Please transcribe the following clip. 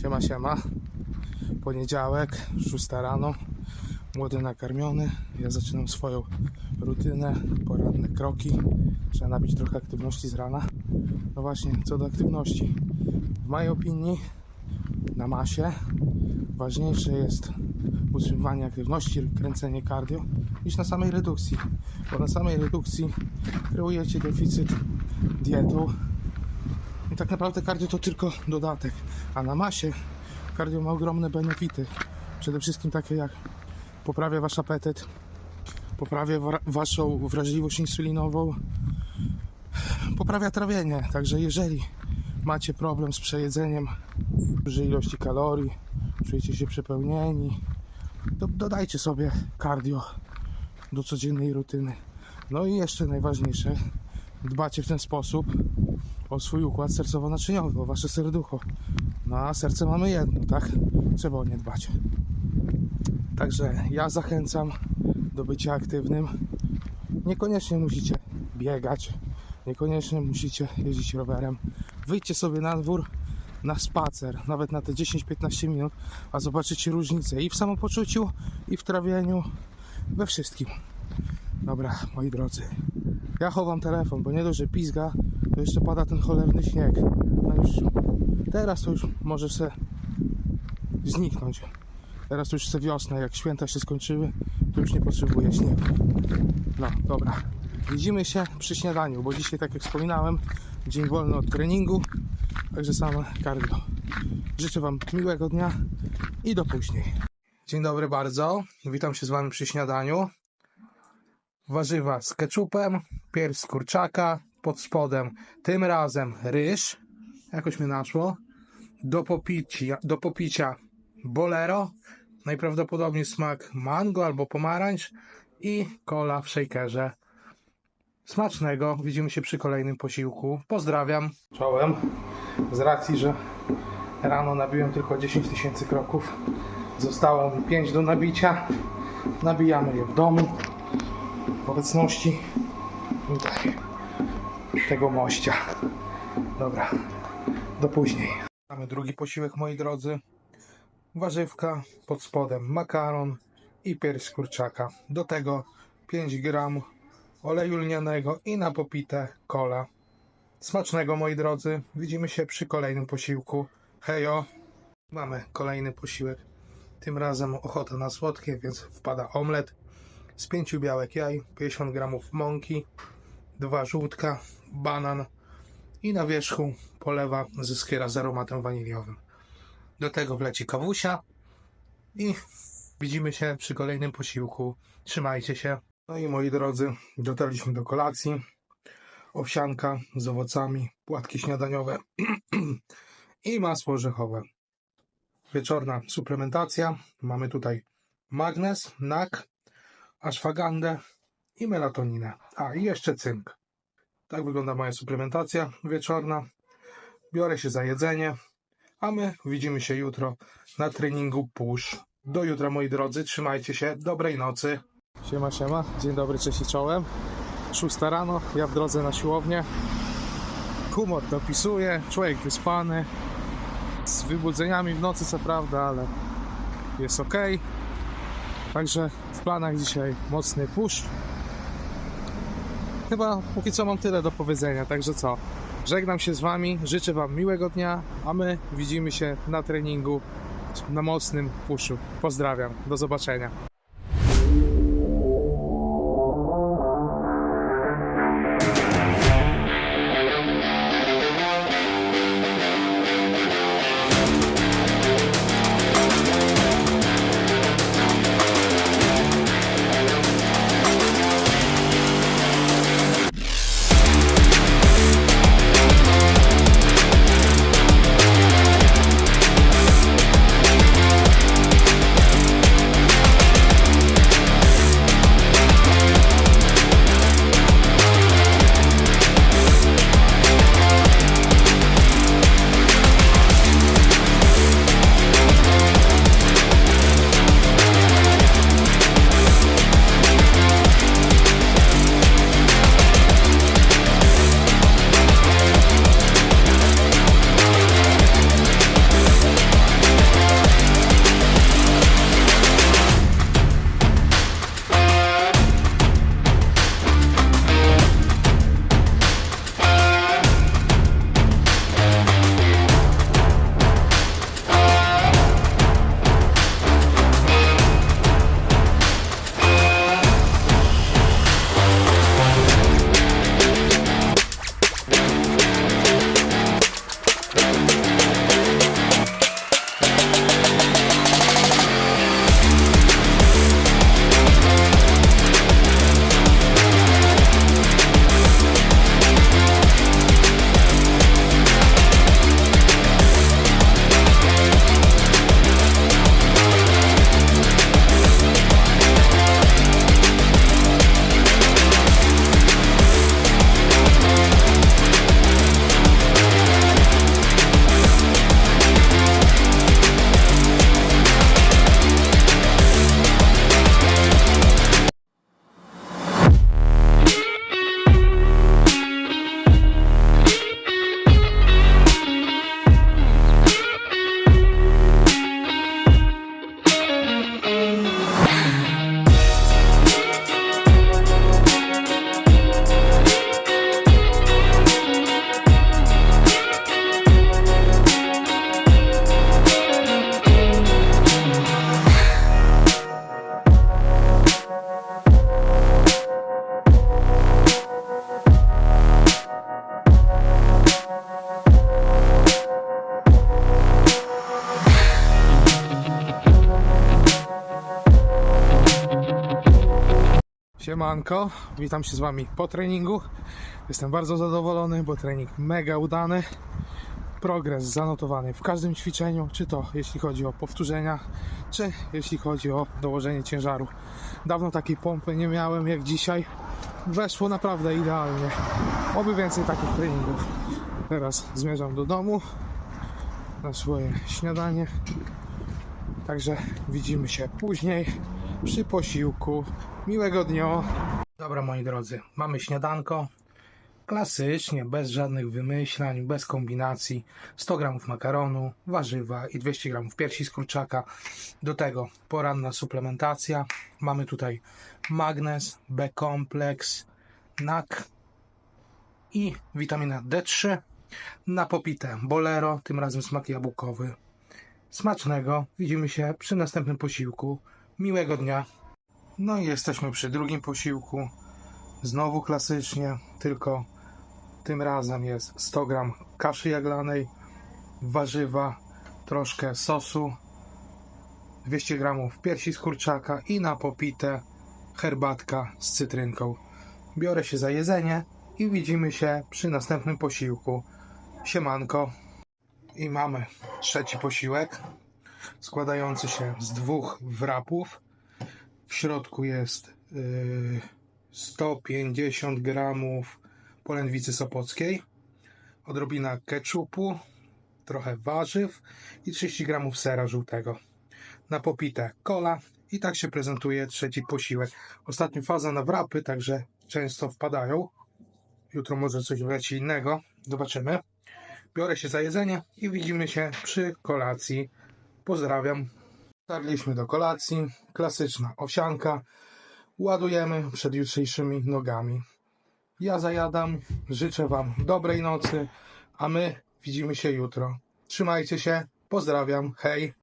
Siema, siema. Poniedziałek, 6 rano. Młody nakarmiony. Ja zaczynam swoją rutynę, poranne kroki. Trzeba nabić trochę aktywności z rana. No właśnie, co do aktywności. W mojej opinii na masie ważniejsze jest utrzymywanie aktywności, kręcenie cardio niż na samej redukcji. Bo na samej redukcji kreujecie deficyt dietą tak naprawdę cardio to tylko dodatek, a na masie cardio ma ogromne benefity. Przede wszystkim takie jak poprawia wasz apetyt, poprawia wa- waszą wrażliwość insulinową, poprawia trawienie. Także jeżeli macie problem z przejedzeniem dużej ilości kalorii, czujecie się przepełnieni, to dodajcie sobie cardio do codziennej rutyny. No i jeszcze najważniejsze, dbacie w ten sposób o swój układ sercowo-naczyniowy, o wasze serducho. No a serce mamy jedno, tak? Trzeba o nie dbać. Także ja zachęcam do bycia aktywnym. Niekoniecznie musicie biegać, niekoniecznie musicie jeździć rowerem. Wyjdźcie sobie na dwór, na spacer, nawet na te 10-15 minut, a zobaczycie różnicę i w samopoczuciu, i w trawieniu, we wszystkim. Dobra, moi drodzy. Ja chowam telefon, bo nie dość, że pizga, to jeszcze pada ten cholerny śnieg. A już teraz to już może se zniknąć. Teraz to już se wiosna, jak święta się skończyły, to już nie potrzebuję śniegu. No, dobra. Widzimy się przy śniadaniu, bo dzisiaj, tak jak wspominałem, dzień wolny od treningu, także same cardio. Życzę Wam miłego dnia i do później. Dzień dobry bardzo, witam się z Wami przy śniadaniu. Warzywa z keczupem, pierś z kurczaka, pod spodem tym razem ryż, jakoś mnie naszło, do popicia, do popicia bolero, najprawdopodobniej smak mango albo pomarańcz i kola w shakerze. Smacznego, widzimy się przy kolejnym posiłku. Pozdrawiam. Czołem. Z racji, że rano nabiłem tylko 10 tysięcy kroków, zostało mi 5 do nabicia. Nabijamy je w domu w obecności tego mościa. Dobra, do później. Mamy drugi posiłek, moi drodzy. Warzywka, pod spodem makaron i pierś kurczaka. Do tego 5 gram oleju lnianego i na popite kola. Smacznego, moi drodzy. Widzimy się przy kolejnym posiłku. Hejo! Mamy kolejny posiłek. Tym razem ochota na słodkie, więc wpada omlet z pięciu białek jaj, 50 gramów mąki, dwa żółtka, banan i na wierzchu polewa ze skyra z aromatem waniliowym. Do tego wleci kawusia i widzimy się przy kolejnym posiłku. Trzymajcie się. No i moi drodzy, dotarliśmy do kolacji. Owsianka z owocami, płatki śniadaniowe i masło orzechowe. Wieczorna suplementacja. Mamy tutaj magnez, NAK, ashwagandę i melatoninę. A i jeszcze cynk. Tak wygląda moja suplementacja wieczorna. Biorę się za jedzenie, a my widzimy się jutro na treningu push. Do jutra moi drodzy, trzymajcie się, dobrej nocy. Siema, siema, dzień dobry, cześć i czołem. 6 rano, ja w drodze na siłownię. Humor dopisuje, człowiek wyspany. Z wybudzeniami w nocy co prawda, ale jest ok. Także w planach dzisiaj mocny push. Chyba póki co mam tyle do powiedzenia, także co? Żegnam się z Wami, życzę Wam miłego dnia, a my widzimy się na treningu na mocnym puszu. Pozdrawiam, do zobaczenia. Siemanko, witam się z Wami po treningu. Jestem bardzo zadowolony, bo trening mega udany. Progres zanotowany w każdym ćwiczeniu, czy to jeśli chodzi o powtórzenia, czy jeśli chodzi o dołożenie ciężaru. Dawno takiej pompy nie miałem jak dzisiaj. Weszło naprawdę idealnie. Oby więcej takich treningów. Teraz zmierzam do domu na swoje śniadanie. Także widzimy się później przy posiłku. Miłego dnia. Dobra, moi drodzy, mamy śniadanko. Klasycznie, bez żadnych wymyślań, bez kombinacji. 100 gramów makaronu, warzywa i 200 gramów piersi z kurczaka. Do tego poranna suplementacja. Mamy tutaj magnez, B-kompleks, NAK i witamina D3. Na popite bolero, tym razem smak jabłkowy. Smacznego. Widzimy się przy następnym posiłku. Miłego dnia. No i jesteśmy przy drugim posiłku. Znowu klasycznie, tylko tym razem jest 100 gram kaszy jaglanej, warzywa, troszkę sosu, 200 gramów piersi z kurczaka i na popite herbatka z cytrynką. Biorę się za jedzenie i widzimy się przy następnym posiłku. Siemanko. I mamy trzeci posiłek składający się z dwóch wrapów. W środku jest yy, 150 gramów polędwicy sopockiej, odrobina keczupu, trochę warzyw i 30 gramów sera żółtego. Na popite kola i tak się prezentuje trzeci posiłek. Ostatnia faza na wrapy, także często wpadają. Jutro może coś wleci innego. Zobaczymy. Biorę się za jedzenie i widzimy się przy kolacji. Pozdrawiam. Dotarliśmy do kolacji. Klasyczna owsianka. Ładujemy przed jutrzejszymi nogami. Ja zajadam. Życzę Wam dobrej nocy, a my widzimy się jutro. Trzymajcie się. Pozdrawiam. Hej.